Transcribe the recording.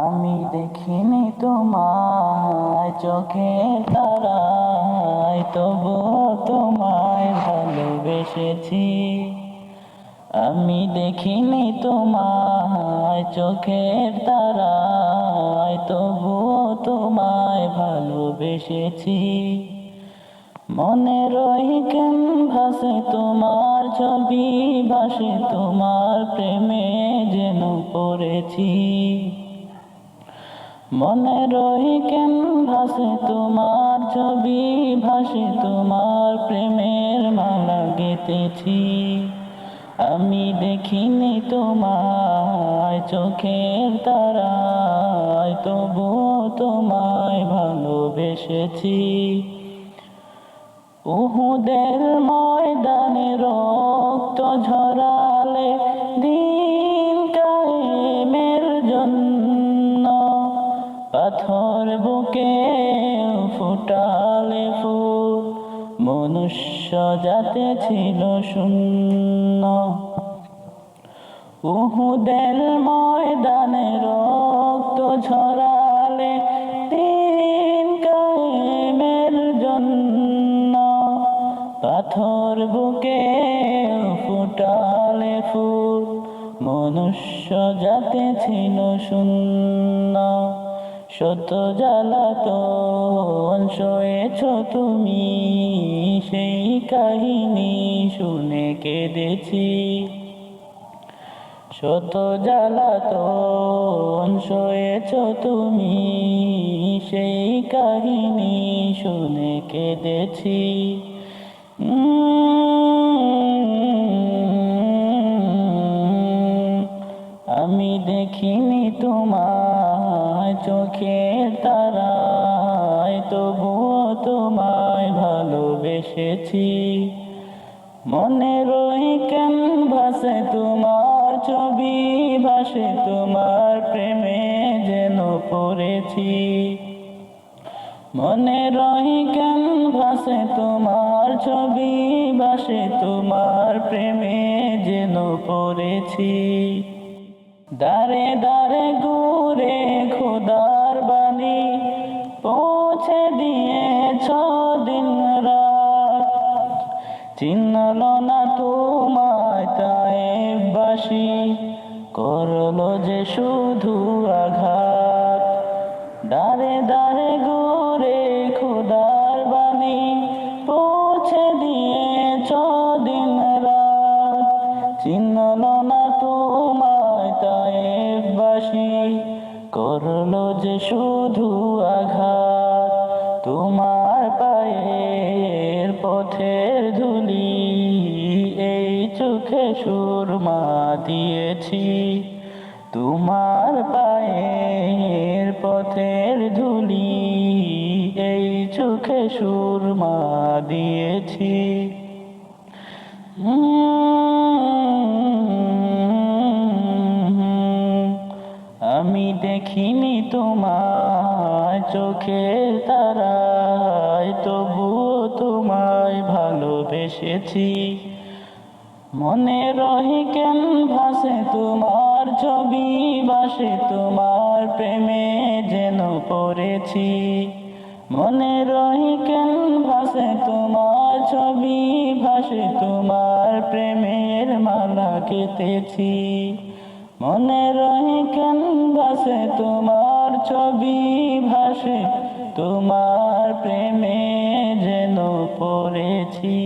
আমি দেখিনি তোমায়, চোখের তারায় তবু তোমায় ভালোবেসেছি। আমি দেখিনি তোমায়, চোখের তারায় তবু তোমায় ভালোবেসেছি। মনে রই কেন ভাসে তোমার ছবি ভাসে তোমার প্রেমে যেন পড়েছি। মনে রই কেন ভাসে তোমার ছবি ভাসে, তোমার প্রেমের মালা গেতেছি আমি দেখিনি তোমায় চোখের তারায় তবু তোমায় ভালোবেসেছি। উহুদের ময়দানে রক্ত ঝরালে পাথর বুকে ফুটালে ফুল। মনুষ্য যাতে ছিল শূন্য। উহুদের ময়দানে রক্ত ঝরালে তিন কায়েমের জন্য। পাথর বুকে ফুটালে ফুল। মনুষ্য যাতে ছিল শূন্য। শত জ্বালাতন সয়েছ তুমি, সেই কাহিনী শুনে কেঁদেছি। শত জ্বালাতন সয়েছ তুমি, সেই কাহিনী শুনে কেঁদেছি। আমি দেখিনি তোমায় চোখের তারায়, তবুও তোমায় ভালোবেসেছি। মনে রই কেন ভাসে তোমার ছবি, ভাসে তোমার প্রেমে যেন পড়েছি। মনে রই কেন ভাসে তোমার ছবি, ভাসে তোমার প্রেমে যেন পড়েছি। দারে দারে ঘুরে খোদার বাণী পৌঁছে দিয়েছ দিন রাত। চিনল না তোমায় তাইবাসী করল যে শুধু আঘাত। দারে দারে ঘুরে খোদার বাণী পৌঁছে দিয়েছ দিন রাত। চিনল না তোমায় তাইবাসী করল যে শুধু আঘাত, তোমার পায়ের পথের ধুলি, এই চোখে সুরমা দিয়েছি। তোমার পায়ের পথের ধুলি, এই চোখে সুরমা দিয়েছি। আমি দেখিনি তোমার চোখের তারায়, তবুও তোমায় ভালোবেসেছি। মনে রহি কেন ভাসে তোমার ছবি ভাসে তোমার প্রেমে যেন পড়েছি। মনে রহি কেন ভাসে তোমার ছবি, ভাসে তোমার প্রেমের মালা কেটেছি। মনে রহি কেন ভাসে তোমার ছবি ভাসে তোমার প্রেমে যেন পড়েছি।